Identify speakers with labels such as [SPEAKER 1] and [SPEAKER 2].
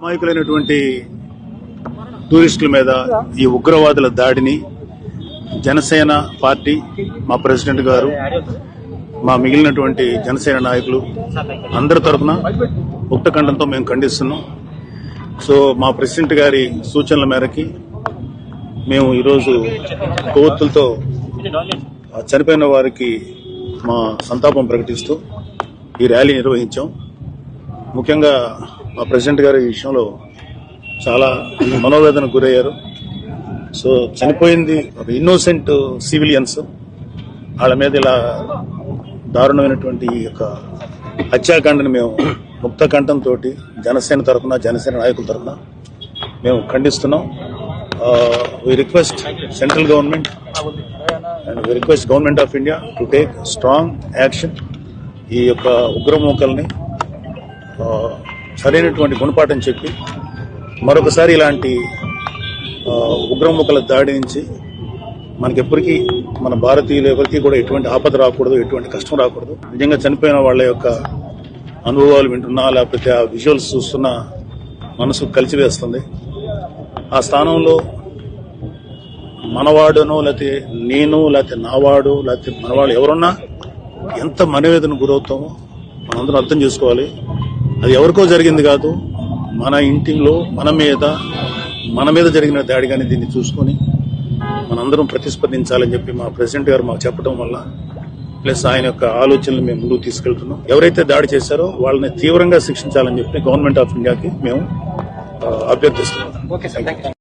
[SPEAKER 1] అమాయకులైనటువంటి టూరిస్టుల మీద ఈ ఉగ్రవాదుల దాడిని జనసేన పార్టీ మా ప్రెసిడెంట్ గారు మా మిగిలినటువంటి జనసేన నాయకులు అందరి తరఫున ముక్తఖండంతో మేము ఖండిస్తున్నాం. సో మా ప్రెసిడెంట్ గారి సూచనల మేరకి మేము ఈరోజు కొవ్వొత్తులతో చనిపోయిన వారికి మా సంతాపం ప్రకటిస్తూ ఈ ర్యాలీ నిర్వహించాం. ముఖ్యంగా మా ప్రెసిడెంట్ గారు ఈ విషయంలో చాలా మనోవేదనకు గురయ్యారు. సో చనిపోయింది ఒక ఇన్నోసెంట్ సివిలియన్స్ వాళ్ళ మీద ఇలా దారుణమైనటువంటి ఈ యొక్క హత్యాకాండని మేము ముక్త కంఠంతో జనసేన తరఫున జనసేన నాయకుల తరఫున మేము ఖండిస్తున్నాం. We request central government and we request government of India to take strong action ఈ యొక్క ఉగ్రమూకల్ని సరైనటువంటి గుణపాఠం చెప్పి మరొకసారి ఇలాంటి ఆ, ఉగ్రముఖల దాడి నుంచి మనకెప్పటికీ మన భారతీయులు ఎవరికి కూడా ఎటువంటి ఆపద రాకూడదు ఎటువంటి కష్టం రాకూడదు. నిజంగా చనిపోయిన వాళ్ళ యొక్క అనుభవాలు వింటున్నా లేకపోతే ఆ విజువల్స్ చూస్తున్నా మనసు కలిసివేస్తుంది. ఆ స్థానంలో మనవాడునో లేకపోతే నేను లేకపోతే నావాడు లేకపోతే మనవాడు ఎవరున్నా ఎంత మనవేదన గురవుతామో మనందరం అర్థం చేసుకోవాలి. అది ఎవరికో జరిగింది కాదు. మన ఇంటిలో మన మీద మన మీద జరిగిన దాడి కానీ దీన్ని చూసుకొని మనందరం ప్రతిస్పందించాలని చెప్పి మా ప్రెసిడెంట్ గారు మాకు చెప్పడం వల్ల ప్లస్ ఆయన యొక్క ఆలోచనలు మేము ముందుకు తీసుకెళ్తున్నాం. ఎవరైతే దాడి చేశారో వాళ్ళని తీవ్రంగా శిక్షించాలని చెప్పి గవర్నమెంట్ ఆఫ్ ఇండియాకి మేము అభ్యర్థిస్తున్నాం.
[SPEAKER 2] Okay thank you